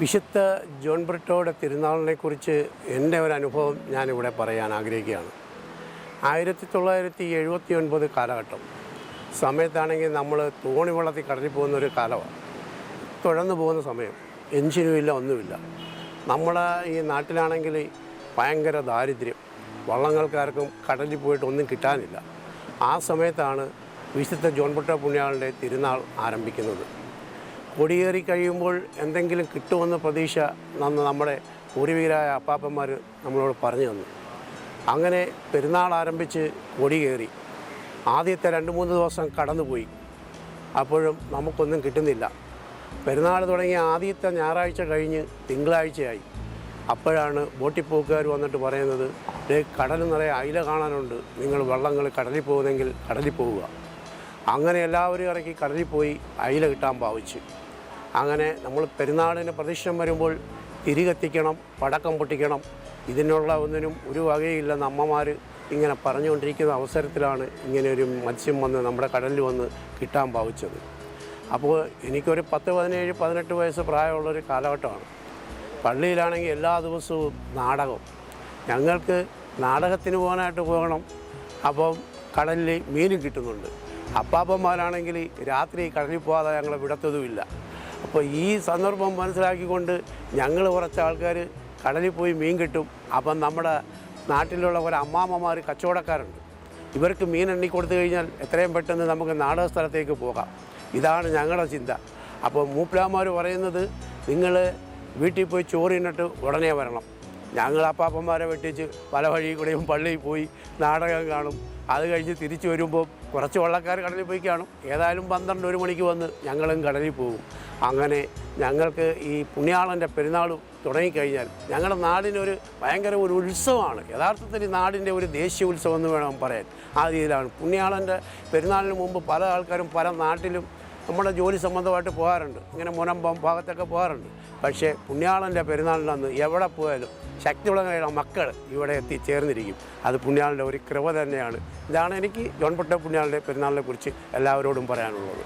വിശുദ്ധ ജോൺ ബ്രിട്ടോയുടെ തിരുനാളിനെക്കുറിച്ച് എന്റെ ഒരു അനുഭവം ഞാനിവിടെ പറയാൻ ആഗ്രഹിക്കുകയാണ്. ആയിരത്തി തൊള്ളായിരത്തി എഴുപത്തി ഒൻപത് കാലഘട്ടം. സമയത്താണെങ്കിൽ നമ്മൾ തോണി വെള്ളത്തിൽ കടലിൽ പോകുന്ന ഒരു കാലമാണ്. തുഴന്നു പോകുന്ന സമയം. എഞ്ചിനുമില്ല ഒന്നുമില്ല. നമ്മളെ ഈ നാട്ടിലാണെങ്കിൽ ഭയങ്കര ദാരിദ്ര്യം. വള്ളങ്ങൾക്കാർക്കും കടലിൽ പോയിട്ട് ഒന്നും കിട്ടാനില്ല. ആ സമയത്താണ് വിശുദ്ധ ജോൺ ബ്രിട്ടോ പുണ്യാളിന്റെ തിരുനാൾ ആരംഭിക്കുന്നത്. കൊടിയേറി കഴിയുമ്പോൾ എന്തെങ്കിലും കിട്ടുമെന്ന പ്രതീക്ഷ നന്ന് നമ്മുടെ പൂർവികരായ അപ്പാപ്പന്മാർ നമ്മളോട് പറഞ്ഞു തന്നു. അങ്ങനെ പെരുന്നാൾ ആരംഭിച്ച് കൊടി കയറി. ആദ്യത്തെ രണ്ട് മൂന്ന് ദിവസം കടന്നുപോയി. അപ്പോഴും നമുക്കൊന്നും കിട്ടുന്നില്ല. പെരുന്നാൾ തുടങ്ങിയ ആദ്യത്തെ ഞായറാഴ്ച കഴിഞ്ഞ് തിങ്കളാഴ്ചയായി. അപ്പോഴാണ് ബോട്ടിപ്പോക്കുകാർ വന്നിട്ട് പറയുന്നത് ദേ കടൽ നിറയെ അയില കാണാനുണ്ട്. നിങ്ങൾ വള്ളങ്ങൾ കടലിൽ പോകുന്നെങ്കിൽ കടലിൽ പോവുക. അങ്ങനെ എല്ലാവരും ഇറക്കി കടലിൽ പോയി അയില കിട്ടാൻ ഭാവിച്ചു. അങ്ങനെ നമ്മൾ പെരുന്നാളിന് പ്രദക്ഷിണം വരുമ്പോൾ തിരി കത്തിക്കണം പടക്കം പൊട്ടിക്കണം. ഇതിനുള്ള ഒന്നിനും ഒരു വകയില്ലെന്ന് അമ്മമാർ ഇങ്ങനെ പറഞ്ഞുകൊണ്ടിരിക്കുന്ന അവസരത്തിലാണ് ഇങ്ങനെ ഒരു മത്സ്യം വന്ന് നമ്മുടെ കടലിൽ വന്ന് കിട്ടാൻ ഭാവിച്ചത്. അപ്പോൾ എനിക്കൊരു പത്ത് പതിനേഴ് പതിനെട്ട് വയസ്സ് പ്രായമുള്ളൊരു കാലഘട്ടമാണ്. പള്ളിയിലാണെങ്കിൽ എല്ലാ ദിവസവും നാടകം. ഞങ്ങൾക്ക് നാടകത്തിന് പോകാനായിട്ട് പോകണം. അപ്പം കടലിൽ മീനും കിട്ടുന്നുണ്ട്. അപ്പാപ്പന്മാരാണെങ്കിൽ രാത്രി കടലിൽ പോകാതെ ഞങ്ങളെ വിടത്തതുമില്ല അപ്പോൾ ഈ സന്ദർഭം മനസ്സിലാക്കിക്കൊണ്ട് ഞങ്ങൾ കുറച്ച് ആൾക്കാർ കടലിൽ പോയി മീൻ കിട്ടും. അപ്പം നമ്മുടെ നാട്ടിലുള്ള ഒരു അമ്മാമ്മമാർ കച്ചവടക്കാരുണ്ട്. ഇവർക്ക് മീൻ എണ്ണി കൊടുത്തു കഴിഞ്ഞാൽ എത്രയും പെട്ടെന്ന് നമുക്ക് നാടക സ്ഥലത്തേക്ക് പോകാം. ഇതാണ് ഞങ്ങളുടെ ചിന്ത. അപ്പോൾ മൂപ്പിലാമാർ പറയുന്നത് നിങ്ങൾ വീട്ടിൽ പോയി ചോറിനിട്ട് ഉടനെ വരണം. ഞങ്ങൾ അപ്പാപ്പന്മാരെ വെട്ടിച്ച് പല വഴി കൂടെയും പള്ളിയിൽ പോയി നാടകം കാണും. അത് കഴിഞ്ഞ് തിരിച്ചു വരുമ്പോൾ കുറച്ച് വള്ളക്കാർ കടലിൽ പോയി കാണും. ഏതായാലും പന്ത്രണ്ട് ഒരു മണിക്ക് വന്ന് ഞങ്ങളും കടലിൽ പോകും. അങ്ങനെ ഞങ്ങൾക്ക് ഈ പുണ്യാളന്റെ പെരുന്നാൾ തുടങ്ങിക്കഴിഞ്ഞാൽ ഞങ്ങളുടെ നാടിനൊരു ഭയങ്കര ഒരു ഉത്സവമാണ്. യഥാർത്ഥത്തിൽ ഈ നാടിന്റെ ഒരു ദേശീയ ഉത്സവം എന്ന് വേണം പറയാൻ. ആ രീതിയിലാണ്. പുണ്യാളന്റെ പെരുന്നാളിന് മുമ്പ് പല ആൾക്കാരും പല നാട്ടിലും നമ്മുടെ ജോലി സംബന്ധമായിട്ട് പോകാറുണ്ട്. ഇങ്ങനെ മുനമ്പം ഭാഗത്തൊക്കെ പോകാറുണ്ട്. പക്ഷേ പുണ്യാളന്റെ പെരുന്നാളിന്റെ എവിടെ പോയാലും ശക്തിയുള്ള മക്കൾ ഇവിടെ എത്തിച്ചേർന്നിരിക്കും അത് പുണ്യാളിന്റെ ഒരു കൃപ തന്നെയാണ്. ഇതാണ് എനിക്ക് ജോൺ പൊട്ട പുണ്യാളിന്റെ പെരുന്നാളിനെ കുറിച്ച് എല്ലാവരോടും പറയാനുള്ളത്.